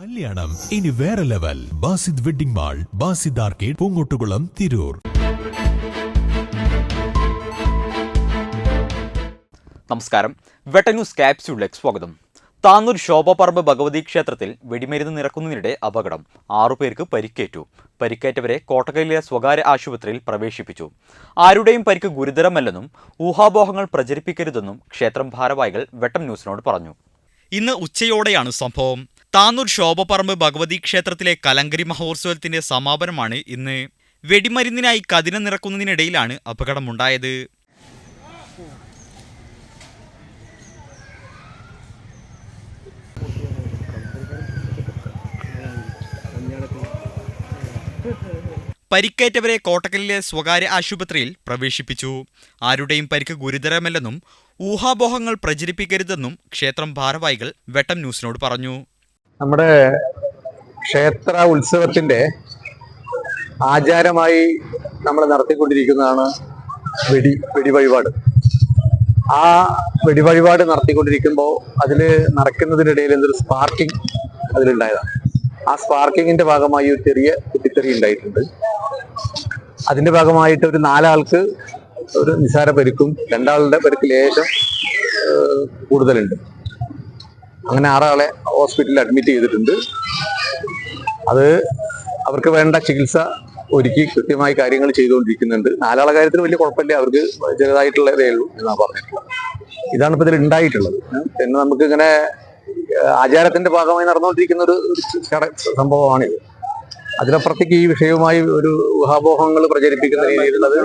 കല്യാണം. ഇനി വേറെ level. Basid wedding mall Basid arcade Poongottukulam Tirur. നമസ്കാരം. വെട്ട ന്യൂസ് ക്യാപ്സ്യൂളിലേക്ക് സ്വാഗതം. താന്നൂർ ശോഭപറമ്പ് ഭഗവതി ക്ഷേത്രത്തിൽ വെടിമരുന്ന് നിറക്കുന്നതിനിടെ അപകടം. ആറുപേർക്ക് പരിക്കേറ്റു. പരിക്കേറ്റവരെ കോട്ടക്കലിലെ സ്വകാര്യ ആശുപത്രിയിൽ പ്രവേശിപ്പിച്ചു. ആരുടെയും പരിക്ക് ഗുരുതരമല്ലെന്നും ഊഹാപോഹങ്ങൾ പ്രചരിപ്പിക്കരുതെന്നും ക്ഷേത്രം ഭാരവാഹികൾ വെട്ടം ന്യൂസിനോട് പറഞ്ഞു. ഇന്ന് ഉച്ചയോടെയാണ് സംഭവം. താന്നൂർ ശോഭപറമ്പ് ഭഗവതി ക്ഷേത്രത്തിലെ കലങ്കരി മഹോത്സവത്തിന്റെ സമാപനമാണ് ഇന്ന്. വെടിമരുന്നിനായി കതിന നിറക്കുന്നതിനിടയിലാണ് അപകടമുണ്ടായത്. പരിക്കേറ്റവരെ കോട്ടക്കലിലെ സ്വകാര്യ ആശുപത്രിയിൽ പ്രവേശിപ്പിച്ചു. ആരുടെയും പരിക്ക് ഗുരുതരമല്ലെന്നും ഊഹാപോഹങ്ങൾ പ്രചരിപ്പിക്കരുതെന്നും ക്ഷേത്രം ഭാരവാഹികൾ വെട്ടം ന്യൂസിനോട് പറഞ്ഞു. നമ്മുടെ ക്ഷേത്ര ഉത്സവത്തിന്റെ ആചാരമായി നമ്മൾ നടത്തിക്കൊണ്ടിരിക്കുന്നതാണ് വെടി വെടിവഴിപാട്. ആ വെടിവഴിപാട് നടത്തിക്കൊണ്ടിരിക്കുമ്പോൾ അതിൽ നടക്കുന്നതിനിടയിൽ എന്തൊരു സ്പാർക്കിംഗ് അതിലുണ്ടായതാണ്. ആ സ്പാർക്കിങ്ങിന്റെ ഭാഗമായി ഒരു ചെറിയ കുത്തിത്തെറി ഉണ്ടായിട്ടുണ്ട്. അതിന്റെ ഭാഗമായിട്ട് ഒരു നാലാൾക്ക് ഒരു നിസാര പരിക്കും രണ്ടാളുടെ പരിക്ക് ലേശം കൂടുതലുണ്ട്. അങ്ങനെ ആറാളെ ഹോസ്പിറ്റലിൽ അഡ്മിറ്റ് ചെയ്തിട്ടുണ്ട്. അത് അവർക്ക് വേണ്ട ചികിത്സ ഒരുക്കി കൃത്യമായി കാര്യങ്ങൾ ചെയ്തുകൊണ്ടിരിക്കുന്നുണ്ട്. നാലാളെ കാര്യത്തിൽ വലിയ കുഴപ്പമില്ല. അവർക്ക് ചെറുതായിട്ടുള്ളതേ ഉള്ളൂ എന്നാണ് പറഞ്ഞിട്ടുള്ളത്. ഇതാണ് ഇപ്പൊ ഇതിൽ ഉണ്ടായിട്ടുള്ളത്. പിന്നെ നമുക്ക് ഇങ്ങനെ ആചാരത്തിന്റെ ഭാഗമായി നടന്നുകൊണ്ടിരിക്കുന്ന ഒരു സംഭവമാണിത്. അതിനപ്പുറത്തേക്ക് ഈ വിഷയവുമായി ഒരു ഊഹാപോഹങ്ങൾ പ്രചരിപ്പിക്കുന്ന രീതിയിലുള്ളത്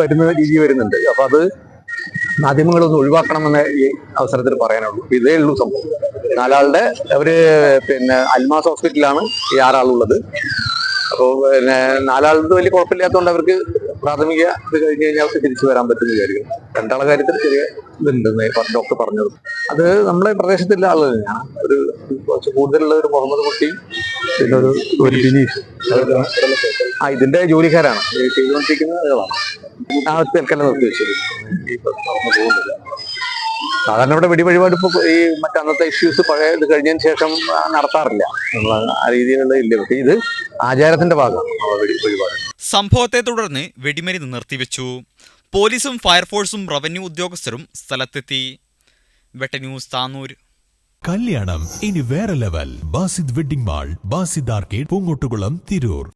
വരുന്ന രീതി വരുന്നുണ്ട്. അപ്പൊ അത് മാധ്യമങ്ങളൊന്ന് ഒഴിവാക്കണമെന്ന് ഈ അവസരത്തിൽ പറയാനുള്ളൂ. ഇതേ ഉള്ളൂ സംഭവം. നാലാളുടെ അവർ പിന്നെ അൽമാസ് ഹോസ്പിറ്റലിലാണ് ഈ ആറാളുള്ളത്. അപ്പോൾ പിന്നെ നാലാളുടെ വലിയ കുഴപ്പമില്ലാത്തതുകൊണ്ട് അവർക്ക് പ്രാഥമിക ഇത് കഴിഞ്ഞ് കഴിഞ്ഞാൽ അവർക്ക് തിരിച്ചു വരാൻ പറ്റുന്ന കാര്യം. രണ്ടാളെ കാര്യത്തിൽ ചെറിയ ഇതുണ്ടെന്ന് ഡോക്ടർ പറഞ്ഞത്. അത് നമ്മുടെ പ്രദേശത്തുള്ള ആളുകൾ തന്നെയാണ്. ഒരു കുറച്ച് കൂടുതലുള്ള ഒരു മുഹമ്മദ് കുട്ടി പിന്നെ ഒരു ഒരു ബിനീഷ്. ആ ഇതിന്റെ ജോലിക്കാരാണ്. ആ തൽക്കാലം നിർത്തി വെച്ചിരുന്നു ഈ തുറന്നു പോകുന്നില്ല സാധാരണ ഇവിടെ വെടി ഇപ്പൊ ഈ മറ്റന്നത്തെ ഇഷ്യൂസ് പഴയ ഇത് കഴിഞ്ഞതിന് ശേഷം നടത്താറില്ല. നമ്മൾ ആ രീതിയിലുള്ള ഇല്ല. പക്ഷേ ഇത് ആചാരത്തിന്റെ ഭാഗമാണ് വെടി വഴിപാട് സംഭവത്തെ തുടർന്ന് വെടിമരുന്ന് നിർത്തിവെച്ചു. പോലീസും ഫയർഫോഴ്സും റവന്യൂ ഉദ്യോഗസ്ഥരും സ്ഥലത്തെത്തി. വെട്ടന്യൂസ് താനൂർ. താന്നൂർ കല്യാണം ഇനി വേറെ level Basid wedding mall Basid arcade Poongottukulam Tirur.